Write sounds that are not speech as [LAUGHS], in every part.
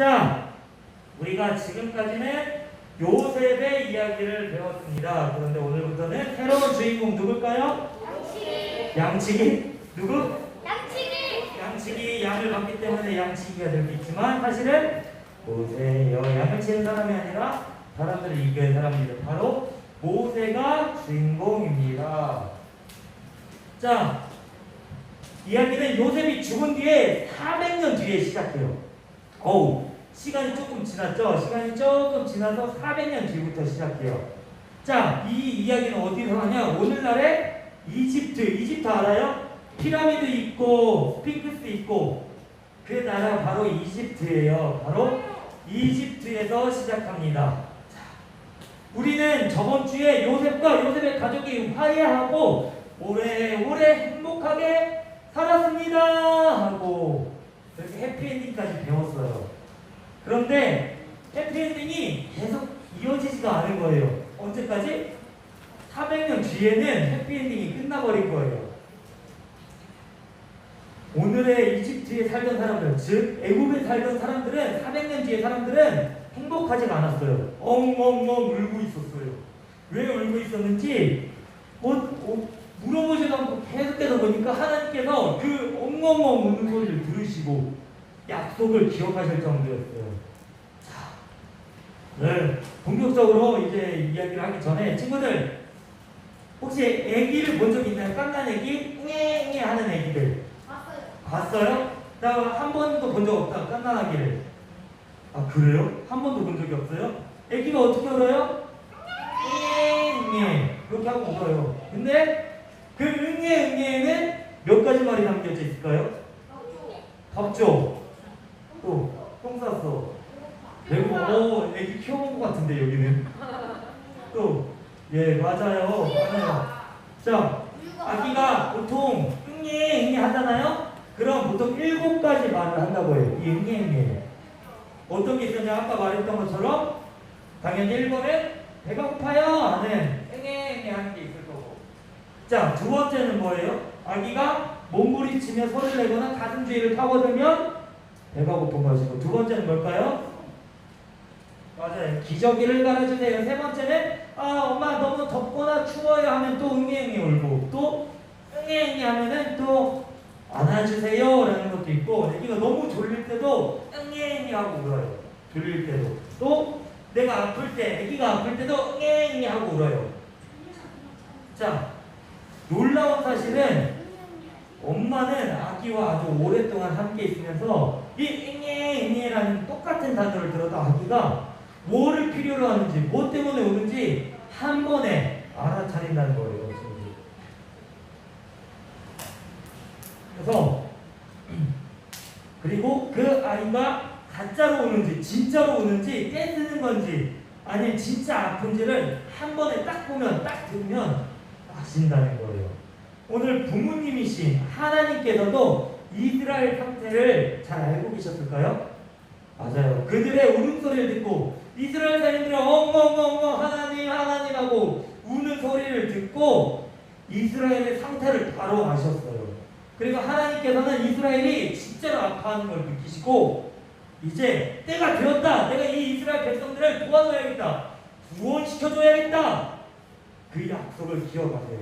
자, 우리가 지금까지는 요셉의 이야기를 배웠습니다. 그런데 오늘부터는 새로운 주인공 누굴까요? 양치기 양치기? 누구? 양치기 양치기 양을 받기 때문에 양치기가 될 수 있지만 사실은 모세요 양을 치는 사람이 아니라 사람들을 이끄는 사람입니다. 바로 모세가 주인공입니다. 자, 이야기는 요셉이 죽은 뒤에 400년 뒤에 시작해요. 어우, 시간이 조금 지났죠? 시간이 조금 지나서 400년 뒤부터 시작해요. 자, 이 이야기는 어디서 하냐? 오늘날의 이집트, 이집트 알아요? 피라미드 있고, 스핑크스 있고, 그 나라 바로 이집트예요. 바로 이집트에서 시작합니다. 자, 우리는 저번 주에 요셉과 요셉의 가족이 화해하고 오래오래 행복하게 살았습니다 하고 이렇게 해피엔딩까지 배웠어요. 그런데 해피엔딩이 계속 이어지지가 않은 거예요. 언제까지? 400년 뒤에는 해피엔딩이 끝나버린 거예요. 오늘의 이집트에 살던 사람들, 즉 애굽에 살던 사람들은 400년 뒤에 사람들은 행복하지가 않았어요. 엉엉엉 울고 있었어요. 왜 울고 있었는지 뭐, 어, 물어보지도 않고 계속해서 보니까 하나님께서 그 엉엉엉 우는 소리를 들으시고 약속을 기억하실 정도였어요. 자, 네, 본격적으로 이제 이야기를 하기 전에 친구들 혹시 아기를 본 적 있나요? 깐난 아기, 웅해 하는 아기들 봤어요 봤어요? 나 한 번도 본 적 없다. 깐난아기를. 아 그래요? 한 번도 본 적이 없어요? 아기가 어떻게 울어요? 응애 그렇게 하고 울어요. 근데 그 응애 응애에는 몇 가지 말이 담겨져 있을까요? 밥줘. 또, 똥 쌌어. 배고, 어, 애기 키워본 것 같은데, 여기는. 또, 예, 맞아요. 맞아요. 자, 아기가 보통 응애 응애 하잖아요. 그럼 보통 일곱 가지 말을 한다고 해요. 이 응애 응애. 어떤 게 있었냐? 아까 말했던 것처럼 당연히 1번은 배가 고파요 하는 응애 응애 하는 게 있을 거고. 자, 두 번째는 뭐예요? 아기가 몸부리치며 소리를 내거나 가슴 주위를 파고들면 배가 것이고 두 번째는 뭘까요? 맞아요. 기저귀를 갈아주세요. 세 번째는 아 엄마 너무 덥거나 추워요 하면 또 응애응애 울고 또 응애응애 하면은 또 안아주세요 라는 것도 있고 애기가 너무 졸릴 때도 응애응애 하고 울어요. 졸릴 때도 또 내가 아플 때 애기가 아플 때도 응애응애 하고 울어요. 자 놀라운 사실은 엄마는 아기와 아주 오랫동안 함께 있으면서 이 응애응애라는 똑같은 단어를 들어도 아기가 뭐를 필요로 하는지, 뭐 때문에 오는지 한 번에 알아차린다는 거예요. 그래서 [CLEARS THROAT] 그리고 그 아이가 가짜로 오는지 진짜로 오는지 떼쓰는 건지 아니면 진짜 아픈지를 한 번에 딱 보면 딱 들으면 아신다는 거예요. 오늘 부모님이신 하나님께서도 이스라엘 상태를 잘 알고 계셨을까요? 맞아요. 그들의 울음소리를 듣고 이스라엘 사람들이 엉엉엉엉 하나님 하나님 하고 우는 소리를 듣고 이스라엘의 상태를 바로 아셨어요. 그리고 하나님께서는 이스라엘이 진짜로 아파하는 걸 느끼시고 이제 때가 되었다. 내가 이 이스라엘 백성들을 도와줘야겠다. 구원시켜줘야겠다. 그 약속을 기억하세요.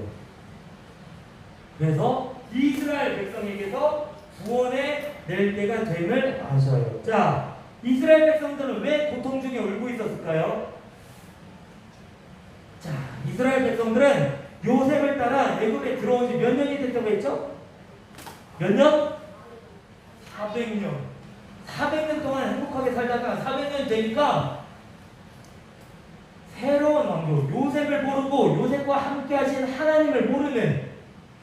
그래서 이스라엘 백성에게서 구원의 낼 때가 됨을 아셔요. 자, 이스라엘 백성들은 왜 고통 중에 울고 있었을까요? 자, 이스라엘 백성들은 요셉을 따라 애굽에 들어온 지 몇 년이 됐다고 했죠? 몇 년? 400년. 400년 동안 행복하게 살다가 400년 되니까 새로운 왕조 요셉을 모르고 요셉과 함께 하신 하나님을 모르는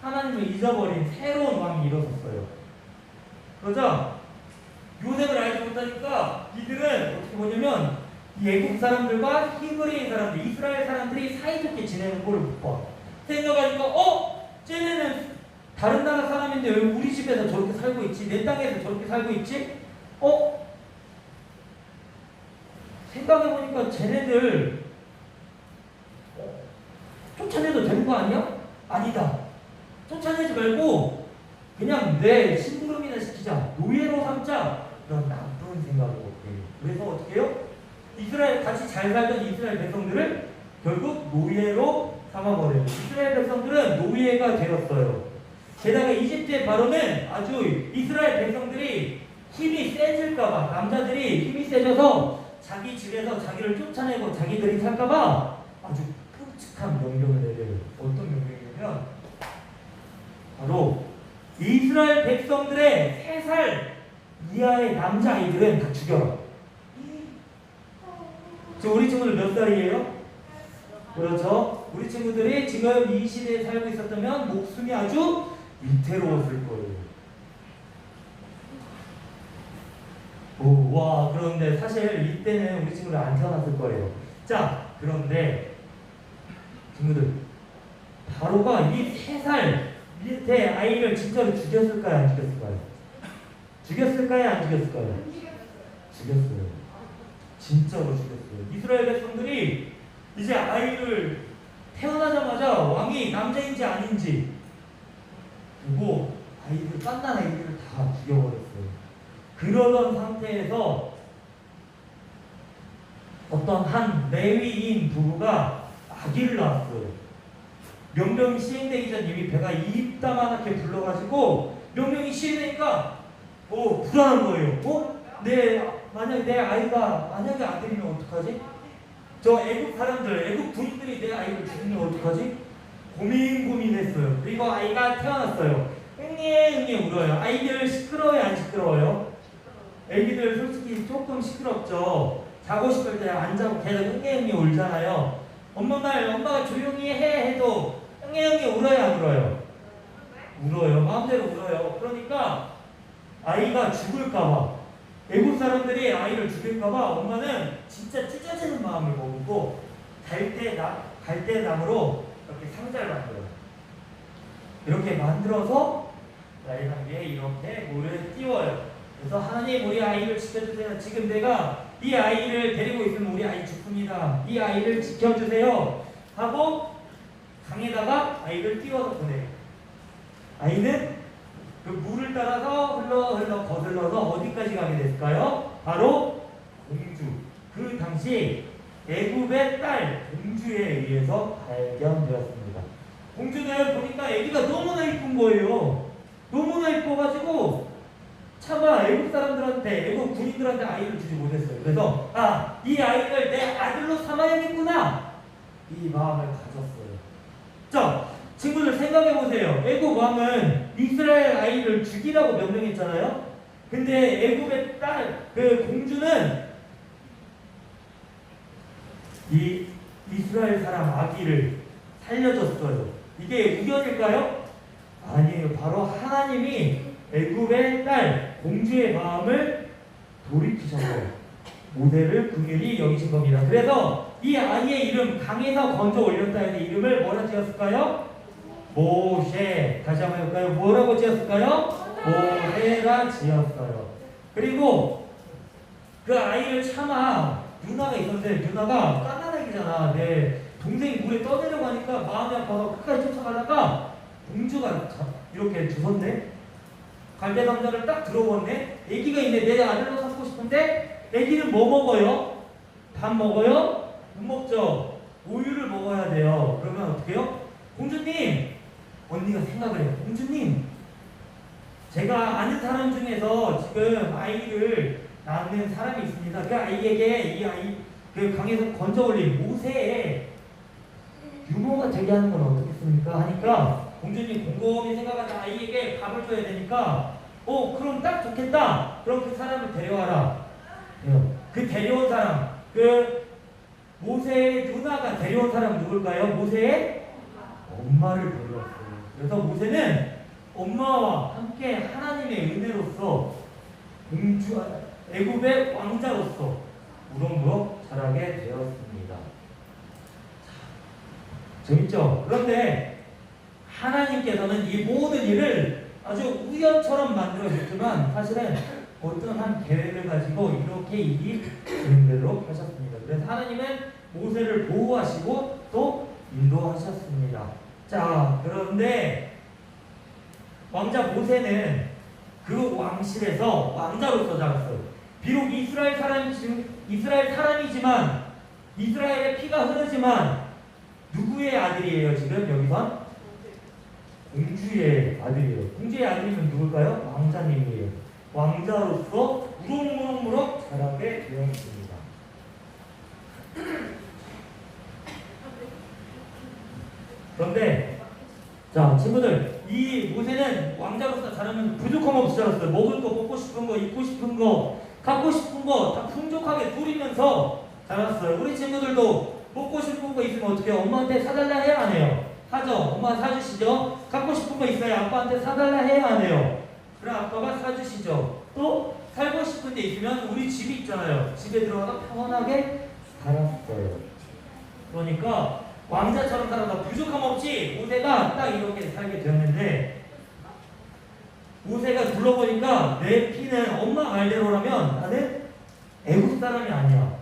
하나님을 잊어버린 새로운 왕이 일어섰어요. 그러자 요셉을 알지 못하니까 이들은 어떻게 보냐면 이 애국 사람들과 히브리인 사람들, 이스라엘 사람들이 사이좋게 지내는 걸 못 봐. 생각하니까 어? 쟤네는 다른 나라 사람인데 왜 우리 집에서 저렇게 살고 있지? 내 땅에서 저렇게 살고 있지? 어? 생각해보니까 쟤네들 어? 쫓아내도 되는 거 아니야? 아니다. 쫓아내지 말고 그냥 내 심부름이나 시키자. 노예로 삼자. 이런 나쁜 생각을 갖고 그래서 어떻게 해요? 이스라엘 같이 잘 살던 이스라엘 백성들을 결국 노예로 삼아버려요. 이스라엘 백성들은 노예가 되었어요. 게다가 이집트의 바로는 아주 이스라엘 백성들이 힘이 세질까봐 남자들이 힘이 세져서 자기 집에서 자기를 쫓아내고 자기들이 살까봐 아주 끔찍한 명령을 내려요. 어떤 명령이냐면 바로 이스라엘 백성들의 3살 이하의 남자아이들은 다 죽여라. 지금 우리 친구들 몇 살이에요? 그렇죠. 우리 친구들이 지금 이 시대에 살고 있었다면 목숨이 아주 위태로웠을 거예요. 오, 와, 그런데 사실 이때는 우리 친구들 안 태어났을 거예요. 자, 그런데 친구들, 바로가 이 세 살 밑에 아이를 진짜로 죽였을까요? 안 죽였을까요? 죽였을까요? 안 죽였을까요? 죽였어요. 진짜로 죽였어요. 이스라엘 백성들이 이제 아이를 태어나자마자 왕이 남자인지 아닌지 보고 아이들 깐난 아이들을 다 죽여버렸어요. 그러던 상태에서 어떤 한 레위인 부부가 아기를 낳았어요. 명령이 시행되기 전 이미 배가 입다만하게 불러가지고 명령이 시행되니까 어 불안한 거예요. 어? 내 만약 내 아이가 만약에 아들이면 어떡하지? 저 애국 사람들, 애국 군인들이 내 아이를 죽이면 어떡하지? 고민 고민했어요. 그리고 아이가 태어났어요. 응애응애 울어요. 아이들 시끄러워요, 안 시끄러워요? 애기들 솔직히 조금 시끄럽죠. 자고 싶을 때 안 자고 계속 응애응애 울잖아요. 엄마 말 엄마가 조용히 해 해도 응애응애 울어요, 안 울어요? 울어요. 마음대로 울어요. 그러니까 아이가 죽을까봐 외국 사람들이 아이를 죽일까봐 엄마는 진짜 찢어지는 마음을 먹고 갈대 나 갈대 나무로 이렇게 상자를 만들어요. 이렇게 만들어서 단계에 이렇게 물을 띄워요. 그래서 하나님 우리 아이를 지켜주세요. 지금 내가 이 아이를 데리고 있으면 우리 아이 죽습니다. 이 아이를 지켜주세요. 하고 강에다가 아이를 띄워서 보내요. 아이는 그 물을 따라서 흘러 흘러 거슬러서 어디까지 가게 됐을까요? 바로 공주. 그 당시 애굽의 딸 공주에 의해서 발견되었습니다. 공주는 보니까 애기가 너무나 이쁜 거예요. 너무나 이뻐가지고 차마 애국 사람들한테 애국 군인들한테 아이를 주지 못했어요. 그래서 아 이 아이를 내 아들로 삼아야겠구나 이 마음을 가졌어요. 자 친구들 생각해 보세요. 애국 왕은 이스라엘 아이를 죽이라고 명령했잖아요. 근데 애국의 딸 그 공주는 이 이스라엘 사람 아기를 살려줬어요. 이게 우연일까요? 아니에요. 바로 하나님이 애굽의 딸 공주의 마음을 돌이키셔서 모세를 긍휼히 여기신 겁니다. 그래서 이 아이의 이름 강에서 건져 올렸다 해서 이름을 뭐라 지었을까요? 모세. 다시 한번 해볼까요? 뭐라고 지었을까요? 모세라 지었어요. 그리고 그 아이를 차마 누나가 있었는데 누나가 까나나기잖아. 내 동생이 물에 떠내려고 하니까 마음이 아파서 끝까지 쫓아가다가 공주가 자- 이렇게 주웠네. 갈대 감자를 딱 들어오네. 애기가 있네. 내 아들로 삼고 싶은데 애기는 뭐 먹어요? 밥 먹어요? 못 먹죠. 우유를 먹어야 돼요. 그러면 어떻게 해요? 공주님, 언니가 생각을 해요. 공주님, 제가 아는 사람 중에서 지금 아이를 낳는 사람이 있습니다. 그 아이에게 이 아이 그 강에서 건져 올린 모세에 유모가 되게 하는 건 어떻겠습니까? 하니까 공주님 곰곰이 생각하다 아이에게 밥을 줘야 되니까 어 그럼 딱 좋겠다. 그럼 그 사람을 데려와라. 예. 그 데려온 사람 그 모세의 누나가 데려온 사람 누굴까요? 모세의 엄마를 데려왔어요. 그래서 모세는 엄마와 함께 하나님의 은혜로서 공주 애굽의 왕자로서 무럭무럭 자라게 되었습니다. 자, 재밌죠? 그런데 하나님께서는 이 모든 일을 아주 우연처럼 만들어줬지만 사실은 어떤 한 계획을 가지고 이렇게 일이 진행되도록 하셨습니다. 그래서 하나님은 모세를 보호하시고 또 인도하셨습니다. 자, 그런데 왕자 모세는 그 왕실에서 왕자로서 자랐어요. 비록 이스라엘 사람 이스라엘 사람이지만 이스라엘의 피가 흐르지만 누구의 아들이에요 지금 여기선 공주의 아들이에요. 공주의 아들이면 누굴까요? 왕자님이에요. 왕자로서 무럭무럭무럭 자라게 되어 있습니다. 그런데 자 친구들 이 모세는 왕자로서 자라면 부족함 없이 자랐어요. 먹을 거 먹고 싶은 거 입고 싶은 거 갖고 싶은 거 다 풍족하게 누리면서 자랐어요. 우리 친구들도 먹고 싶은 거 있으면 어떻게? 엄마한테 사달라 해야 안 해요? 하죠. 엄마 사주시죠. 갖고 싶은 거 있어요. 아빠한테 사달라 해야 안 해요? 그럼 아빠가 사주시죠. 또 살고 싶은 데 있으면 우리 집이 있잖아요. 집에 들어가서 편하게 살았어요. 그러니까 왕자처럼 살아서 부족함 없이 모세가 딱 이렇게 살게 되었는데 모세가 둘러보니까 내 피는 엄마 말대로라면 나는 애국 사람이 아니야.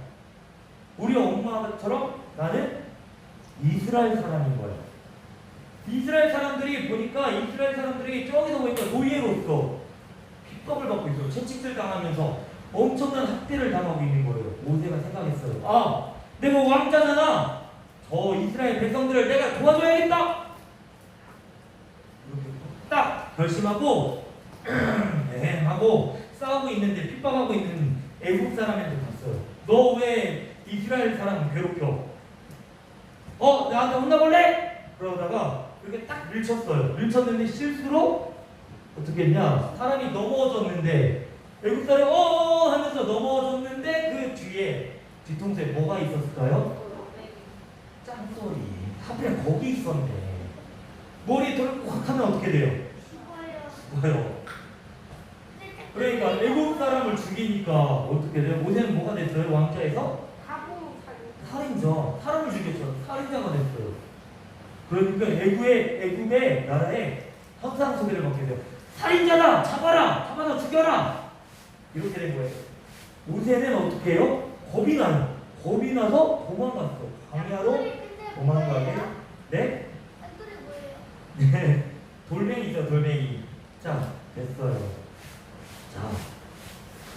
우리 엄마처럼 나는 이스라엘 사람인 거야. 이스라엘 사람들이 보니까 이스라엘 사람들이 저기서 보니까 노예로서 핍박을 받고 있어. 채찍질 당하면서 엄청난 학대를 당하고 있는 거예요. 모세가 생각했어요. 아, 내가 왕자잖아. 저 이스라엘 백성들을 내가 도와줘야겠다. 이렇게 딱 결심하고 [CLEARS THROAT] 네, 하고 싸우고 있는데 핍박하고 있는 애국 사람한테 갔어요. 너 왜 이스라엘 사람 괴롭혀? 어 나한테 혼나볼래? 그러다가 이렇게 딱 밀쳤어요. 밀쳤는데 실수로 어떻게 했냐? 사람이 넘어졌는데 애국 사람이 어 하면서 넘어졌는데 그 뒤에 뒤통수에 뭐가 있었을까요? 짱소리. 하필 거기 있었네. 머리에 돌을 꽉 하면 어떻게 돼요? 죽어요. 그러니까 애국 사람을 죽이니까 어떻게 돼요? 모세는 뭐가 됐어요? 왕자에서 살인자, 사람을 죽였죠. 살인자가 됐어요. 그러니까 애국의 애국의 나라에 헌상 소리를 받게 돼요. 살인자다, 잡아라, 잡아서 죽여라. 이렇게 된 거예요. 모세는 어떻게 해요? 겁이 나요. 겁이 나서 도망갔어. 광야로 도망가게. 네? 네. [LAUGHS] 돌멩이죠, 돌멩이. 자, 됐어요. 자,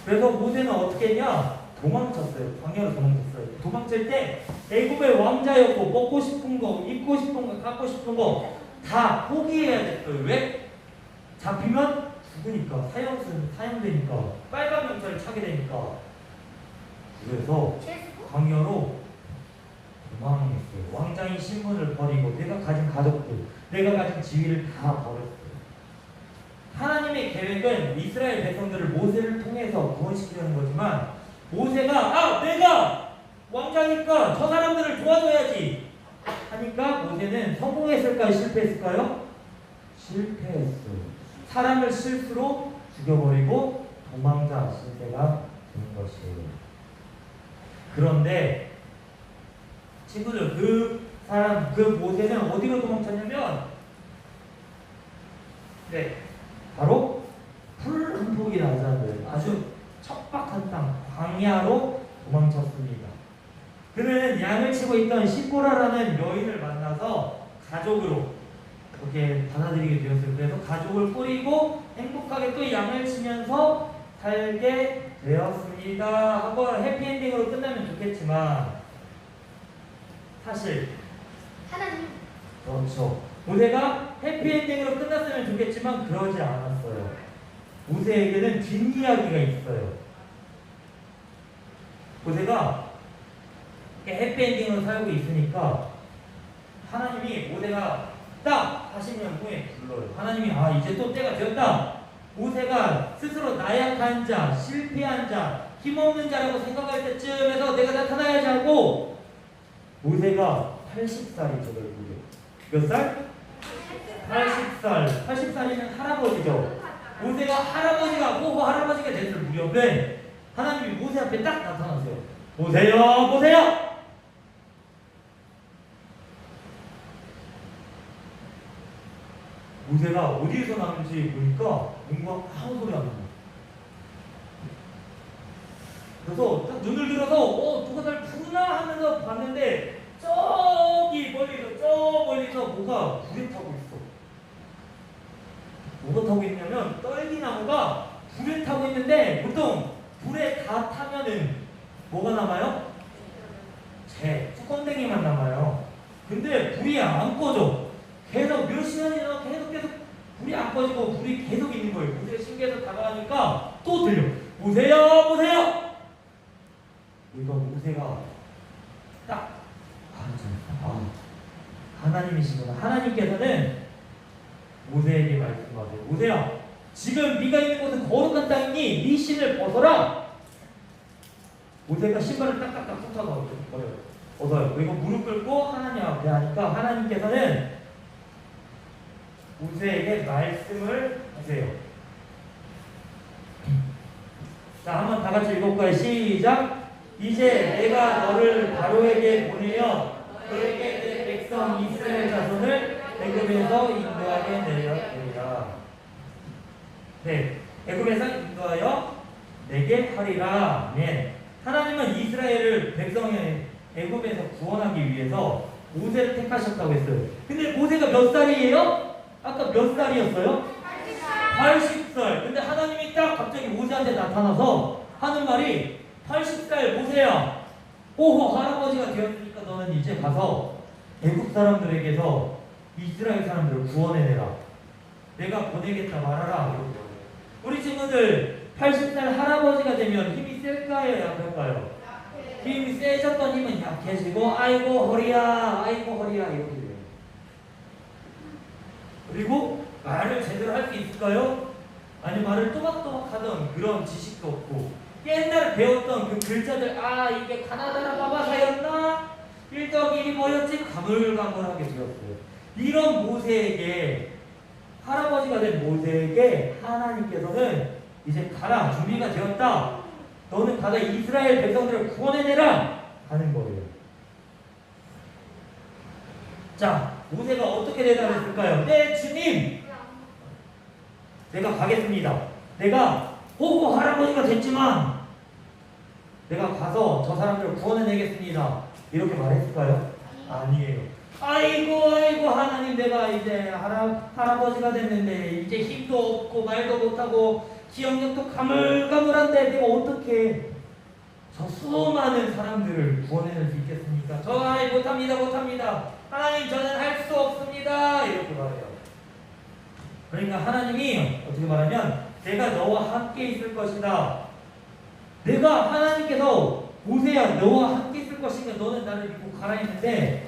그래서 모세는 어떻게 했냐? 도망쳤어요. 광야로 도망쳤어요. 도망칠 때 애굽의 왕자였고 먹고 싶은 거, 입고 싶은 거, 갖고 싶은 거 다 포기해야 됐어요. 왜? 잡히면 죽으니까 사형 사형되니까 빨간 경찰을 차게 되니까 그래서 광야로 도망했어요. 왕자인 신분을 버리고 내가 가진 가족들, 내가 가진 지위를 다 버렸어요. 하나님의 계획은 이스라엘 백성들을 모세를 통해서 구원시키려는 거지만 모세가 아 내가 왕자니까 저 사람들을 도와줘야지 하니까 모세는 성공했을까요 실패했을까요? 실패했어요. 사람을 실수로 죽여버리고 도망자 실패가 된 것이에요. 그런데 친구들 그 사람 그 모세는 어디로 도망쳤냐면 네 바로 풀한 폭이 나지 않는 아주 척박한 땅 광야로 도망쳤습니다. 그는 양을 치고 있던 시보라라는 여인을 만나서 가족으로 이렇게 받아들이게 되었어요. 그래서 가족을 꾸리고 행복하게 또 양을 치면서 살게 되었습니다. 하고 해피엔딩으로 끝나면 좋겠지만 사실 그렇죠. 모세가 해피엔딩으로 끝났으면 좋겠지만 그러지 않았어요. 모세에게는 뒷이야기가 있어요. 모세가 해피엔딩으로 살고 있으니까 하나님이 모세가 딱 40년 후에 불러요. 하나님이 아 이제 또 때가 되었다. 모세가 스스로 나약한 자, 실패한 자, 힘없는 자라고 생각할 때쯤에서 내가 나타나야지 하고 모세가 80살이 저를 부려. 몇 살? 80살. 80살이면 할아버지죠. 모세가 할아버지가 호호 할아버지가 됐을 무렵에 하나님이 모세 앞에 딱 나타나세요. 모세요, 모세요. 모세가 어디에서 나는지 보니까 뭔가 아무 소리 안 나요. 그래서 딱 눈을 들어서 어 누가 날 부르나 하면서 봤는데 저기 멀리서 저 멀리서 뭐가 불에 타고 있어. 뭐가 타고 있냐면 떨기나무가 불에 타고 있는데 보통 불에 다 타면은 뭐가 남아요? 재, 뚜껑댕이만 남아요. 근데 불이 안 꺼져. 계속 몇 시간이나 계속 계속 불이 안 꺼지고 불이 계속 있는 거예요. 모세가 신기해서 다가가니까 또 들려. 보세요, 보세요. 이거 모세가 딱 아, 하나님이시구나. 하나님께서는 모세에게 말씀하세요. 모세야, 지금 네가 있는 곳은 거룩한 땅이니 네 신을 벗어라. 모세가 신발을 딱딱딱 버려요. 벗어요. 그리고 무릎 꿇고 하나님 앞에 하니까 하나님께서는 모세에게 말씀을 하세요. 자, 한번 다 같이 읽어볼까요? 시작. 이제 내가 너를 바로에게 보내어 너에게 내 백성 이스라엘 자손을 애굽에서 인도하게 내렸느니라. 네, 애굽에서 인도하여 내게 하리라. 네. 하나님은 이스라엘을 백성의 애굽에서 구원하기 위해서 모세를 택하셨다고 했어요. 근데 모세가 몇 살이에요? 아까 몇 살이었어요? 80살. 근데 하나님이 딱 갑자기 모세한테 나타나서 하는 말이 80살 모세야. 오호 할아버지가 되었으니까 너는 이제 가서 애국 사람들에게서 이스라엘 사람들을 구원해내라. 내가 보내겠다 말하라. 우리 친구들 80살 할아버지가 되면 힘이 셀까요? 약할까요? 힘이 세졌던 힘은 약해지고 아이고 허리야 아이고 허리야 이렇게 돼요. 그리고 말을 제대로 할 수 있을까요? 아니 말을 또박또박 하던 그런 지식도 없고 옛날에 배웠던 그 글자들 아 이게 가나다라 바바사였나? 1 더하기 1이 뭐였지? 가물가물하게 되었어요. 이런 모세에게 할아버지가 된 모세에게 하나님께서는 이제 가라 준비가 되었다. 너는 가서 이스라엘 백성들을 구원해내라 하는 거예요. 자 모세가 어떻게 대답했을까요? 네 주님 내가 가겠습니다. 내가 호호 할아버지가 됐지만 내가 가서 저 사람들을 구원해내겠습니다. 이렇게 말했을까요? 아니에요. 아이고 아이고 하나님 내가 이제 할아, 할아버지가 됐는데 이제 힘도 없고 말도 못하고 기억력도 가물가물한데 내가 어떻게 저 수많은 사람들을 구원해낼 수 있겠습니까? 저 아이 못합니다 못합니다 하나님 저는 할 수 없습니다 이렇게 말해요 그러니까 하나님이 어떻게 말하면 내가 너와 함께 있을 것이다 내가 하나님께서 모세야 너와 함께 있을 것이니까 너는 나를 믿고 가라 했는데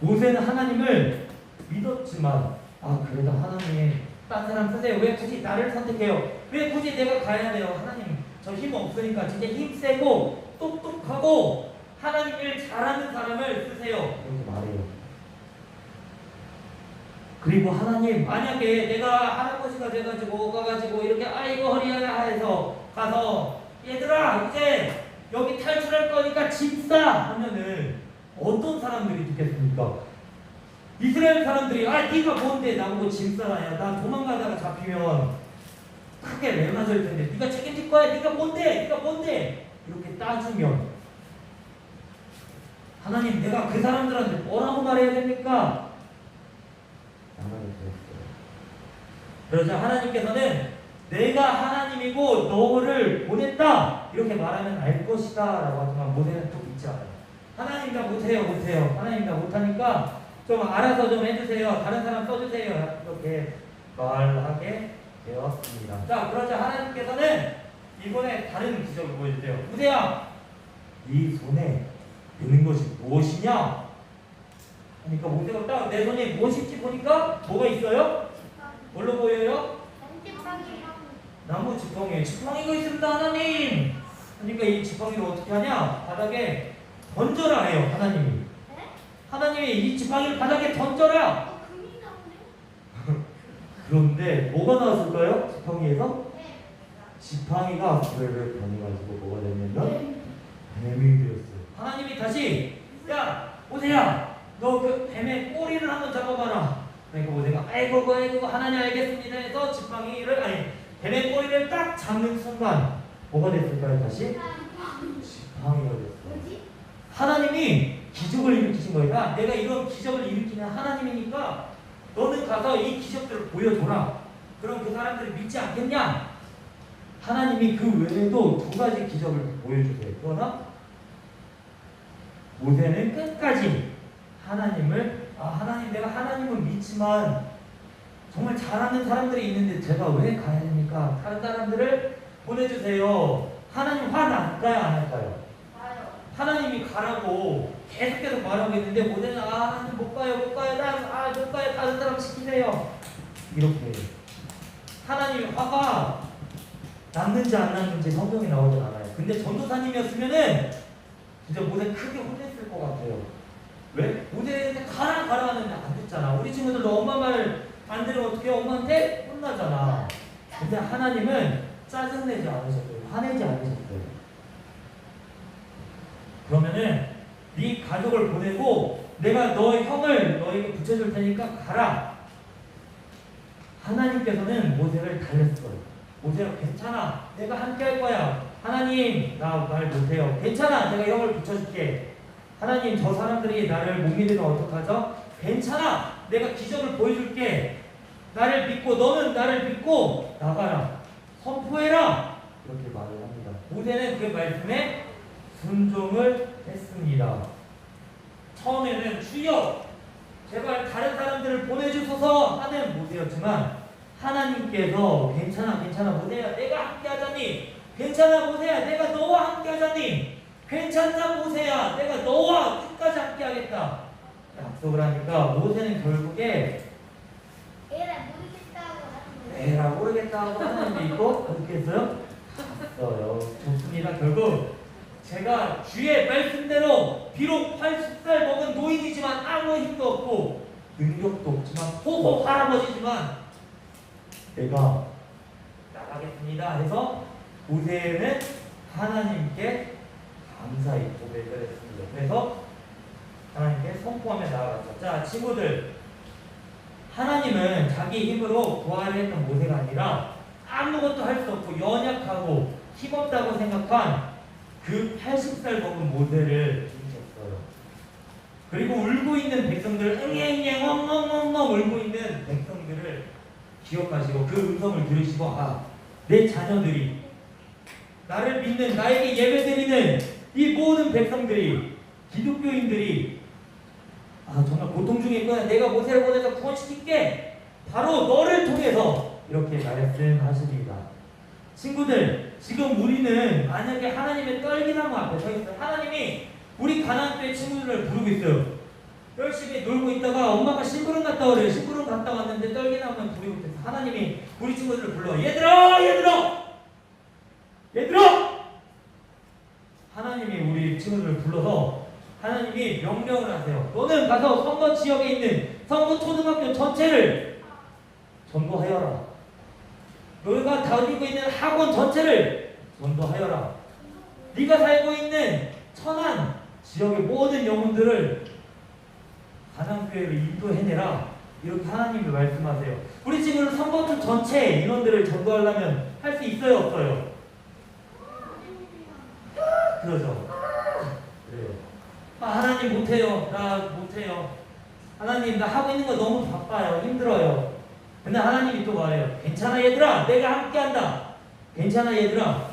모세는 하나님을 믿었지만 아 그래도 하나님 딴 사람 쓰세요. 왜 굳이 나를 선택해요? 왜 굳이 내가 가야 돼요? 하나님 저 힘 없으니까 진짜 힘 세고 똑똑하고 하나님 일 잘하는 사람을 쓰세요. 이렇게 말해요. 그리고 하나님 만약에 내가 할아버지가 돼가지고 가가지고 이렇게 아이고 허리야 해서 가서 얘들아 이제 여기 탈출할 거니까 집사 하면은 어떤 사람들이 듣겠습니까? 이스라엘 사람들이 아 네가 뭔데? 나보고 집사라냐 나 도망가다가 잡히면 크게 매 맞을 텐데 네가 책임질 거야? 네가 뭔데? 네가 뭔데? 이렇게 따주면 하나님 내가 그 사람들한테 뭐라고 말해야 됩니까? 그러자 하나님께서는 내가 하나님이고 너를 보냈다 이렇게 말하면 알 것이다 라고 하지만 모세는 또 믿지 않아요. 하나님 나 못해요 못해요 하나님 나 못하니까 좀 알아서 좀 해주세요 다른 사람 써주세요 이렇게 말하게 되었습니다. 자 그러자 하나님께서는 이번에 다른 기적을 보여주세요. 무세야 네 손에 드는 것이 무엇이냐? 그러니까 모세가 딱 내 손에 무엇인지 보니까 뭐가 있어요? 뭘로 보여요? 나무 지팡이 지팡이가 있습니다 하나님. 그러니까 이 지팡이를 어떻게 하냐? 바닥에 던져라 해요 하나님이. 하나님이 이 지팡이를 바닥에 던져라. [LAUGHS] 그런데 뭐가 나왔을까요? 지팡이에서? 지팡이가 불을 변해가지고 뭐가 됐냐면 뱀이 되었어요. 하나님이 다시 야 오세야 너 그 뱀의 꼬리를 한번 잡아봐라. 그러니까 모세가 아이고 아이고 하나님 알겠습니다 해서 지팡이를 아니 뱀의 꼬리를 딱 잡는 순간 뭐가 됐을까요 다시? 지팡이가 됐어요 하나님이 기적을 일으키신. 야, 내가 이런 기적을 일으키는 하나님이니까 너는 가서 이 기적들을 보여줘라. 그럼 그 사람들이 믿지 않겠냐? 하나님이 그 외에도 두 가지 기적을 보여주세요. 그러나 모세는 끝까지 하나님을 아 하나님 내가 하나님을 믿지만 정말 잘하는 사람들이 있는데 제가 왜 가야 됩니까? 다른 사람들을 보내주세요. 하나님 화날까요? 안 할까요? 하나님이 가라고 계속해서 말하고 있는데 모세는 아 못 가요 못 가요 나아못 가요 다른 사람 시키세요 이렇게 하나님이 화가 났는지 안 났는지 성경에 나오진 않아요 근데 전도사님이었으면은 진짜 모세 크게 혼냈을 것 같아요 왜? 모세한테 가라 가라 하는데 안 듣잖아 우리 친구들도 엄마 말 안 들으면 어떻게 엄마한테 혼나잖아 근데 하나님은 짜증내지 않으셨어요 화내지 않으셨어요 그러면은 네 가족을 보내고 내가 너 형을 너에게 붙여줄 테니까 가라. 하나님께서는 모세를 달랬어요. 모세가 괜찮아. 내가 함께 할 거야. 하나님 나 말 못해요. 괜찮아. 내가 형을 붙여줄게. 하나님 저 사람들이 나를 못 믿으면 어떡하죠? 괜찮아. 내가 기적을 보여줄게. 나를 믿고 너는 나를 믿고 나가라. 선포해라. 이렇게 말을 합니다. 모세는 그 말씀에 순종을 했습니다. 처음에는 주여 제발 다른 사람들을 보내주소서 하는 모세였지만 하나님께서 괜찮아 괜찮아 모세야 내가 함께하자니 괜찮아 모세야 내가 너와 함께하자니 괜찮다 모세야 내가 너와 끝까지 함께하겠다 약속을 하니까 모세는 결국에 에라 모르겠다고 하는 하나님 믿고 어떻게 했어요? 갔어요 좋습니다 결국 제가 주의 말씀대로 비록 80살 먹은 노인이지만 아무 힘도 없고 능력도 없지만 호호 할아버지지만 내가 나가겠습니다 해서 모세는 하나님께 감사히 고백을 했습니다. 그래서 하나님께 선포하며 나아갔죠. 자 친구들 하나님은 자기 힘으로 부활했던 모세가 아니라 아무것도 할 수 없고 연약하고 힘없다고 생각한 그 80살 먹은 모세를 부르셨어요. 그리고 울고 있는 백성들, 응애응애 엉엉엉엉 울고 있는 백성들을 기억하시고 그 음성을 들으시고 아, 내 자녀들이 나를 믿는 나에게 예배드리는 이 모든 백성들이 기독교인들이 아 정말 고통 중에 있구나 내가 모세를 보내서 구원시킬게 바로 너를 통해서 이렇게 말씀하십니다. 친구들, 지금 우리는 만약에 하나님의 떨기나무 앞에 서 있어요. 하나님이 우리 가나안교회 친구들을 부르고 있어요. 열심히 놀고 있다가 엄마가 심부름 갔다 오래요. 심부름 갔다 왔는데 떨기나무는 부르고 있어요. 하나님이 우리 친구들을 불러. 얘들아, 얘들아, 얘들아. 하나님이 우리 친구들을 불러서 하나님이 명령을 하세요. 너는 가서 선거 지역에 있는 선거 초등학교 전체를 전도하여라. 너희가 다니고 있는 학원 전체를 전도하여라. 네가 살고 있는 천안 지역의 모든 영혼들을 가난교회로 인도해내라. 이렇게 하나님이 말씀하세요. 우리 지금 선거촌 전체 인원들을 전도하려면 할 수 있어요, 없어요? 그러죠. 하나님 못해요. 나 못해요. 하나님 나 하고 있는 거 너무 바빠요. 힘들어요. 근데 하나님이 또 말해요. 괜찮아 얘들아. 내가 함께한다. 괜찮아 얘들아.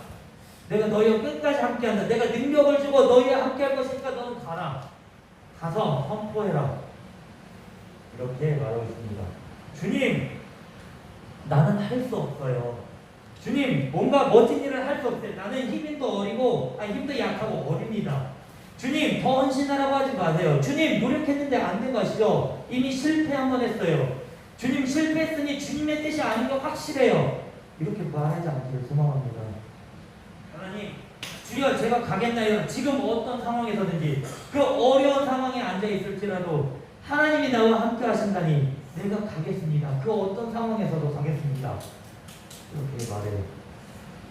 내가 너희와 끝까지 함께한다. 내가 능력을 주고 너희와 함께할 것이니까 너는 가라. 가서 선포해라. 이렇게 말하고 있습니다. 주님, 나는 할 수 없어요. 주님, 뭔가 멋진 일을 할 수 없어요. 나는 힘도 어리고, 아니, 힘도 약하고 어립니다. 주님, 더 헌신하라고 하지 마세요. 주님, 노력했는데 안된거 아시죠? 이미 실패 한 번 했어요. 주님, 실패했으니 주님의 뜻이 아닌 거 확실해요. 이렇게 말하지 않기를 소망합니다. 하나님, 주여 제가 가겠나요? 지금 어떤 상황에서든지 그 어려운 상황에 앉아 있을지라도 하나님이 나와 함께 하신다니 내가 가겠습니다. 그 어떤 상황에서도 가겠습니다. 이렇게 말해요.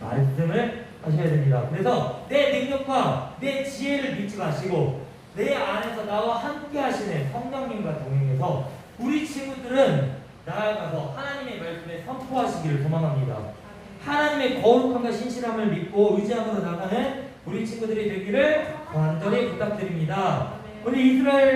말씀을 하셔야 됩니다. 그래서 내 능력과 내 지혜를 믿지 마시고 내 안에서 나와 함께 하시는 성령님과 동행해서 우리 친구들은 나아가서 하나님의 말씀에 선포하시기를 소망합니다. 하나님의 거룩함과 신실함을 믿고 의지함으로 나가는 우리 친구들이 되기를 간절히 부탁드립니다. 우리 이스라엘